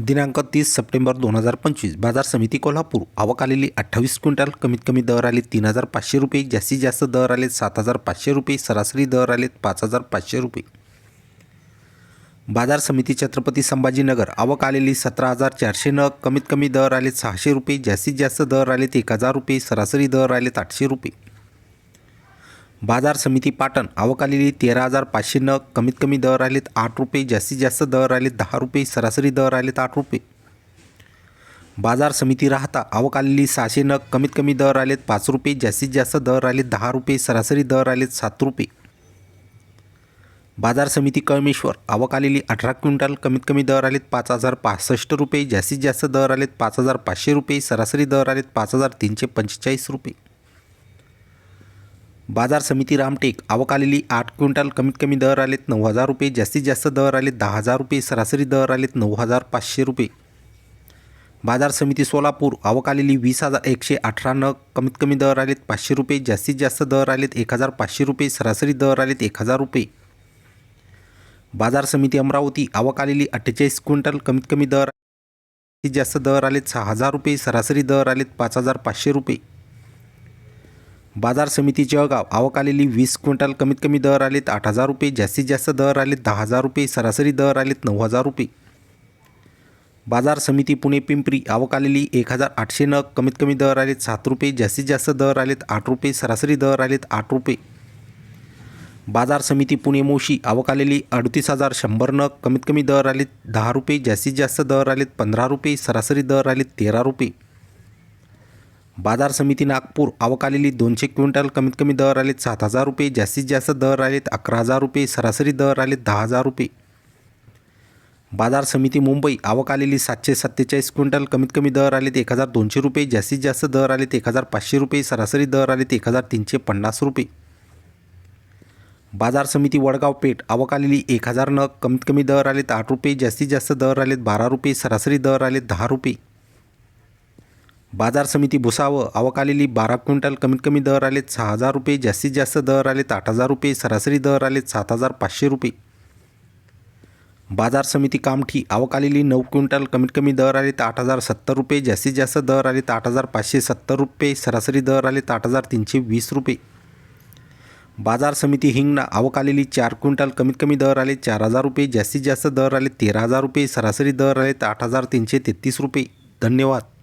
दिनांक तीस सप्टेंबर दोन हजार पंचवीस. बाजार समिती कोल्हापूर. आवक आलेली अठ्ठावीस क्विंटल. कमीत कमी दर आले तीन हजार पाचशे रुपये. जास्तीत जास्त दर आले सात हजार पाचशे रुपये. सरासरी दर आले पाच हजार पाचशे रुपये. बाजार समिती छत्रपती संभाजीनगर. आवक आलेली सतरा हजार चारशे नग. कमीत कमी दर आले सहाशे रुपये. जास्तीत जास्त दर आलेत एक हजार रुपये. सरासरी दर आलेत आठशे रुपये. बाजार समिती पाटण आवक आलेली तेरा हजार पाचशे नग कमीत कमी दर आलेत आठ रुपये जास्तीत जास्त दर आलेत दहा रुपये सरासरी दर आलेत आठ रुपये. बाजार समिती राहता आवक आलेली सहाशे नग कमीत कमी दर आलेत पाच रुपये जास्तीत जास्त दर आलेत दहा रुपये सरासरी दर आलेत सात रुपये. बाजार समिती कळमेश्वर आवक आलेली अठरा क्विंटल कमीत कमी दर आलेत पाच हजार पासष्ट रुपये जास्तीत जास्त दर आलेत पाच हजार पाचशे रुपये सरासरी दर आलेत पाच हजार तीनशे पंचेचाळीस रुपये. बाजार समिती रामटेक आवक आलेली आठ क्विंटल कमीत कमी दर आलेत नऊ हजार रुपये जास्तीत जास्त दर आलेत दहा हजार रुपये सरासरी दर आलेत नऊ हजार पाचशे रुपये. बाजार समिती सोलापूर आवक आलेली वीस हजार एकशे अठरा नग कमीत कमी दर आलेत पाचशे रुपये जास्तीत जास्त दर आलेत एक हजार पाचशे रुपये सरासरी दर आलेत एक हजार रुपये. बाजार समिती अमरावती आवक आलेली अठ्ठेचाळीस क्विंटल कमीत कमी दर जास्तीत जास्त दर आलेत सहा हजार रुपये सरासरी दर आलेत पाच हजार पाचशे रुपये. बाजार समिती जळगाव आवक आलेली वीस क्विंटल कमीत कमी दर आलेत आठ हजार रुपये जास्तीत जास्त दर आलेत दहा हजार रुपये सरासरी दर आलेत नऊ हजार रुपये. बाजार समिती पुणे पिंपरी आवक आलेली एक हजार आठशे नग कमीत कमी दर आलेत सात रुपये जास्तीत जास्त दर आलेत आठ रुपये सरासरी दर आलेत आठ रुपये. बाजार समिती पुणे मोशी आवक आलेली अडतीस हजार शंभर नग कमीत कमी दर आलेत दहा रुपये जास्तीत जास्त दर आलेत पंधरा रुपये सरासरी दर आलेत तेरा रुपये. बाजार समिती नागपूर आवक आलेली दोनशे क्विंटल कमीत कमी दर आलेत सात हजार रुपये जास्तीत जास्त दर आलेत अकरा हजार रुपये सरासरी दर आलेत दहा हजार रुपये. बाजार समिती मुंबई आवक आलेली सातशे सत्तेचाळीस क्विंटल कमीत कमी दर आलेत एक हजार दोनशे रुपये जास्तीत जास्त दर आलेत एक हजार पाचशे रुपये सरासरी दर आलेत एक हजार तीनशे पन्नास रुपये. बाजार समिती वडगाव पेठ आवक आलेली एक हजार नग कमीत कमी दर आलेत आठ रुपये जास्तीत जास्त दर आलेत बारा रुपये सरासरी दर आलेत दहा रुपये. बाजार समिती भुसावं. अवकालेली बारा क्विंटल कमीत कमी दर आलेत सहा हजार रुपये जास्तीत जास्त दर आलेत आठ हजार रुपये सरासरी दर आलेत सात हजार पाचशे रुपये. बाजार समिती कामठी आवक आलेली नऊ क्विंटल कमीत कमी दर आलेत आठ हजार सत्तर रुपये जास्तीत जास्त दर आलेत आठ हजार पाचशे सत्तर रुपये सरासरी दर आलेत आठ हजार तीनशे वीस रुपये. बाजार समिती हिंगणा आवक आलेली चार क्विंटल कमीत कमी दर आले चार हजार रुपये जास्तीत जास्त दर आले तेरा हजार रुपये सरासरी दर आलेत आठ हजार तीनशे तेहतीस रुपये. धन्यवाद.